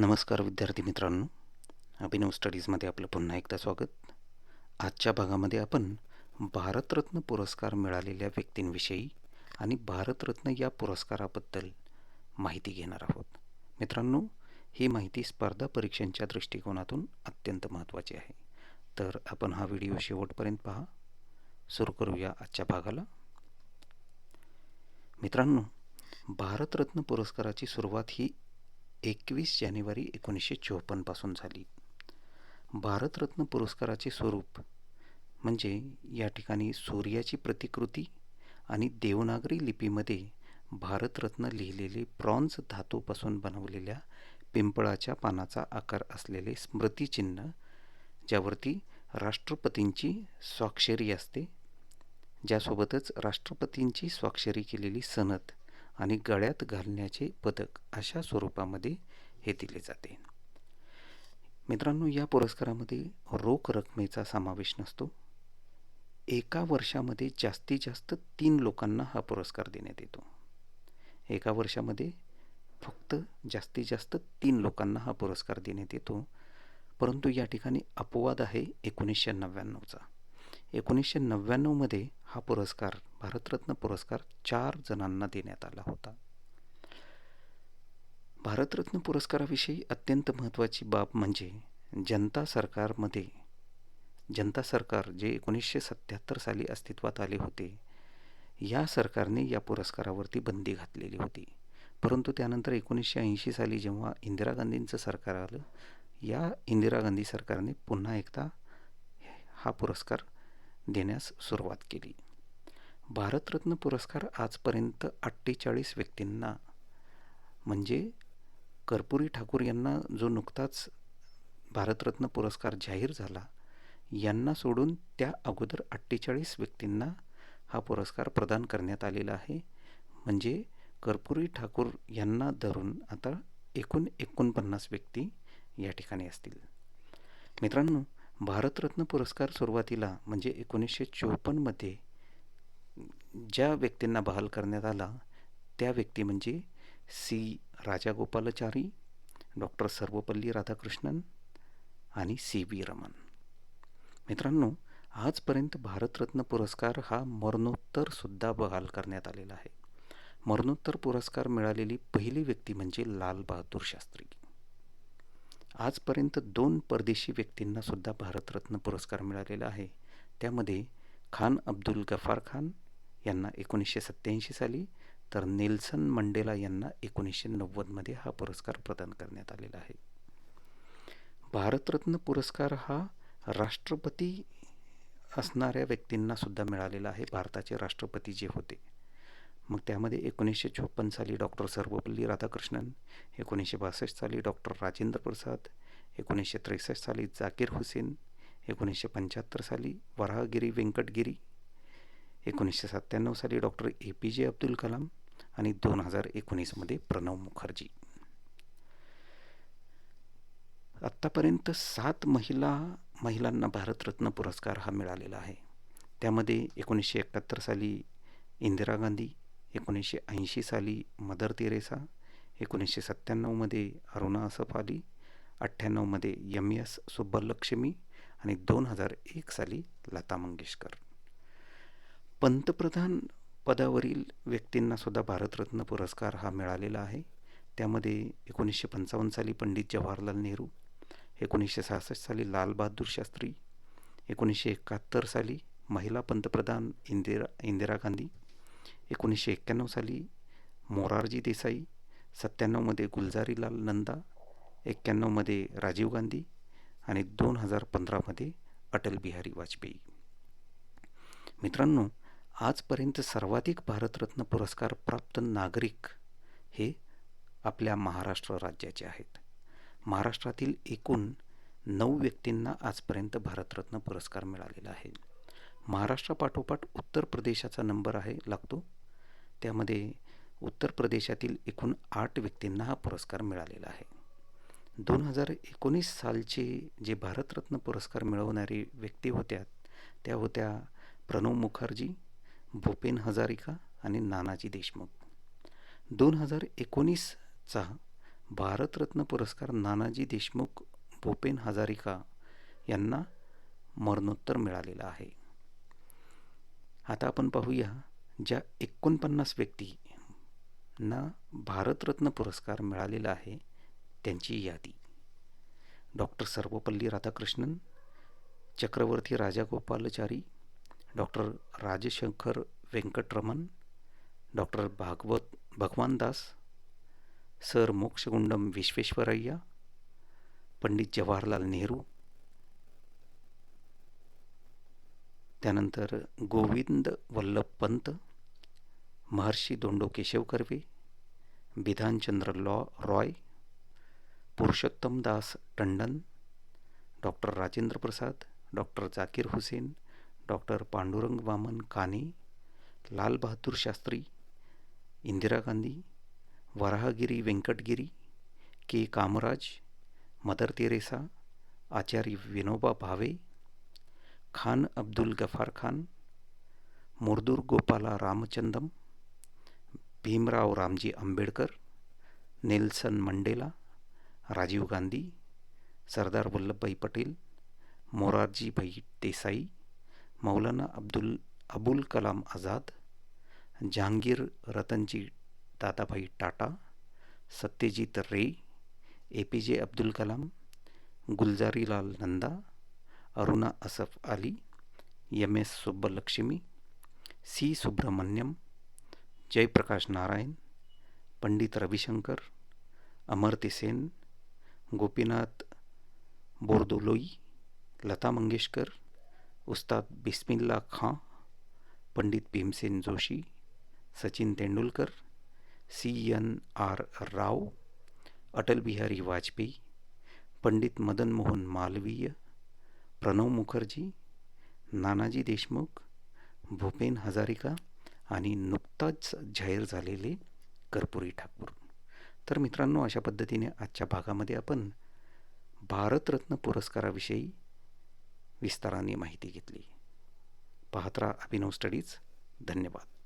नमस्कार विद्यार्थी मित्रांनो. अभिनव स्टडीजमध्ये आपलं पुन्हा एकदा स्वागत. आजच्या भागामध्ये आपण भारतरत्न पुरस्कार मिळालेल्या व्यक्तींविषयी आणि भारतरत्न या पुरस्काराबद्दल माहिती घेणार आहोत. मित्रांनो ही माहिती स्पर्धा परीक्षांच्या दृष्टिकोनातून अत्यंत महत्त्वाची आहे. तर आपण हा व्हिडिओ शेवटपर्यंत पहा. सुरू करूया आजच्या भागाला. मित्रांनो भारतरत्न पुरस्काराची सुरुवात ही एकवीस जानेवारी एकोणीसशे चोपन्नपासून झाली. भारतरत्न पुरस्काराचे स्वरूप म्हणजे या ठिकाणी सूर्याची प्रतिकृती आणि देवनागरी लिपीमध्ये भारतरत्न लिहिलेले ब्रॉन्झ धातूपासून बनवलेल्या पिंपळाच्या पानाचा आकार असलेले स्मृतिचिन्ह ज्यावरती राष्ट्रपतींची स्वाक्षरी असते ज्यासोबतच राष्ट्रपतींची स्वाक्षरी केलेली सनद आणि गळ्यात घालण्याचे पदक अशा स्वरूपामध्ये हे दिले जाते. मित्रांनो या पुरस्कारामध्ये रोख रकमेचा समावेश नसतो. एका वर्षामध्ये जास्तीत जास्त तीन लोकांना हा पुरस्कार देण्यात येतो. एका वर्षामध्ये फक्त जास्तीत जास्त तीन लोकांना हा पुरस्कार देण्यात येतो. परंतु या ठिकाणी अपवाद आहे एकोणीसशे नव्याण्णवचा. एकोणीसशे नव्याण्णवमध्ये हा पुरस्कार भारतरत्न पुरस्कार चार जणांना देण्यात आला होता. भारतरत्न पुरस्काराविषयी अत्यंत महत्त्वाची बाब म्हणजे जनता सरकारमध्ये जनता सरकार जे एकोणीसशे सत्त्याहत्तर साली अस्तित्वात आले होते या सरकारने या पुरस्कारावरती बंदी घातलेली होती. परंतु त्यानंतर एकोणीसशे ऐंशी साली जेव्हा इंदिरा गांधींचं सरकार आलं या इंदिरा गांधी सरकारने पुन्हा एकदा हा पुरस्कार देण्यास सुरुवात केली. भारतरत्न पुरस्कार आजपर्यंत अठ्ठेचाळीस व्यक्तींना म्हणजे कर्पुरी ठाकूर यांना जो नुकताच भारतरत्न पुरस्कार जाहीर झाला यांना सोडून त्या अगोदर अठ्ठेचाळीस व्यक्तींना हा पुरस्कार प्रदान करण्यात आलेला आहे. म्हणजे कर्पुरी ठाकूर यांना धरून आता एकूण एकोणपन्नास व्यक्ती या ठिकाणी असतील. मित्रांनो भारतरत्न पुरस्कार सुरुवातीला म्हणजे एकोणीसशे चोपन्नमध्ये ज्या व्यक्तींना बहाल करण्यात आला त्या व्यक्ती म्हणजे सी. राजागोपालचारी डॉक्टर सर्वपल्ली राधाकृष्णन आणि सी. व्ही. रमन. मित्रांनो आजपर्यंत भारतरत्न पुरस्कार हा मरणोत्तरसुद्धा बहाल करण्यात आलेला आहे. मरणोत्तर पुरस्कार मिळालेली पहिली व्यक्ती म्हणजे लाल बहादूर शास्त्री. आजपर्यंत दोन परदेशी व्यक्तींना सुद्धा भारतरत्न पुरस्कार मिळालेला आहे. त्यामध्ये खान अब्दुल गफार खान यांना एकोणीसशे सत्त्याऐंशी साली तर नेल्सन मंडेला यांना एकोणीसशे नव्वदमध्ये हा पुरस्कार प्रदान करण्यात आलेला आहे. भारतरत्न पुरस्कार हा राष्ट्रपती असणाऱ्या व्यक्तींना सुद्धा मिळालेला आहे. भारताचे राष्ट्रपती जे होते मग त्यामध्ये एकोणीसशे छप्पन्न साली डॉक्टर सर्वपल्ली राधाकृष्णन एकोणीसशे बासष्ट साली डॉक्टर राजेंद्र प्रसाद एकोणीसशे त्रेसष्ट साली जाकीर हुसेन एकोणीसशे पंच्याहत्तर साली वराहगिरी व्यंकटगिरी एकोणीसशे सत्त्याण्णव साली doctor A P J Abdul Kalam आणि दोन हजार एकोणीसमध्ये प्रणव मुखर्जी. आत्तापर्यंत सात महिला महिलांना भारतरत्न पुरस्कार हा मिळालेला आहे. त्यामध्ये एकोणीसशे एकाहत्तर साली इंदिरा गांधी एकोणीसशे ऐंशी साली मदर तेरेसा एकोणीसशे सत्त्याण्णवमध्ये अरुणा असफ अली अठ्ठ्याण्णवमध्ये यम एस सुब्बलक्ष्मी आणि दोन हजार एक साली लता मंगेशकर. पंतप्रधान पदावरील व्यक्तींनासुद्धा भारतरत्न पुरस्कार हा मिळालेला आहे. त्यामध्ये एकोणीसशे पंचावन्न साली पंडित जवाहरलाल नेहरू एकोणीसशे सहासष्ट साली लालबहादूर शास्त्री एकोणीसशे एकाहत्तर साली महिला पंतप्रधान इंदिरा इंदिरा गांधी एकोणीसशे एक्क्याण्णव साली मोरारजी देसाई सत्त्याण्णवमध्ये गुलजारीलाल नंदा एक्क्याण्णवमध्ये राजीव गांधी आणि दोन हजार पंधरामध्ये अटल बिहारी वाजपेयी. मित्रांनो आजपर्यंत सर्वाधिक भारतरत्न पुरस्कार प्राप्त नागरिक हे आपल्या महाराष्ट्र राज्याचे आहेत. महाराष्ट्रातील एकूण नऊ व्यक्तींना आजपर्यंत भारतरत्न पुरस्कार मिळालेला आहे. महाराष्ट्रापाठोपाठ उत्तर प्रदेशाचा नंबर आहे लागतो त्यामध्ये उत्तर प्रदेशातील एकूण आठ व्यक्तींना हा पुरस्कार मिळालेला आहे. दोन हजार एकोणीस सालचे जे भारतरत्न पुरस्कार मिळवणारी व्यक्ती होत्या त्या होत्या प्रणव मुखर्जी भूपेन हजारिका आणि नानाजी देशमुख. दोन हजार एकोणीसचा भारतरत्न पुरस्कार नानाजी देशमुख भूपेन हजारिका यांना मरणोत्तर मिळालेला आहे. आता आपण पाहूया ज्या एकोणपन्नास व्यक्तींना भारतरत्न पुरस्कार मिळालेला आहे त्यांची यादी. Doctor Sarvepalli Radhakrishnan Chakravarti Rajagopalachari doctor Rajshankar Venkataraman doctor Bhagwat Bhagwandas sir Mokshagundam Visvesvaraya Pandit Jawaharlal Nehru त्यानंतर Govind Vallabh Pant Maharshi Dhondo Keshav Karve, Bidhan Chandra law Roy, Purushottam Das Tandon, doctor Rajendra Prasad, doctor Zakir Hussain, doctor Pandurang Vaman Kane, Lal Bahadur Shastri, Indira Gandhi, Varahagiri Venkatagiri, K Kamaraj, Mother Teresa, Acharya Vinoba Bhave, Khan Abdul Ghaffar Khan, Marudur Gopala Ramachandran Bhimrao Ramji Ambedkar Nelson Mandela Rajiv Gandhi Sardar Vallabhbhai Patel Morarjibhai Desai Maulana Abdul Abul Kalam Azad Jehangir Ratanji Dadabhai Tata Satyajit Ray A P J Abdul Kalam Gulzarilal Nanda Aruna Asaf Ali M S Subbulakshmi C Subramaniam Jayaprakash Narayan, Pandit Ravishankar Amartya Sen, Gopinath Bordoloi, Lata Mangeshkar, Ustad Bismillah Khan, Pandit Bhimsen Joshi, Sachin Tendulkar, C N R Rao, Atal Bihari Vajpayee, Pandit Madan Mohan Malaviya, Pranab Mukherjee, Nanaji Deshmukh, Bhupen Hazarika आणि नुकताच जाहीर झालेले कर्पुरी ठाकूर. तर मित्रांनो अशा पद्धतीने आजच्या भागामध्ये आपण भारतरत्न पुरस्काराविषयी विस्ताराने माहिती घेतली. पाहत्रा अभिनव स्टडीज. धन्यवाद.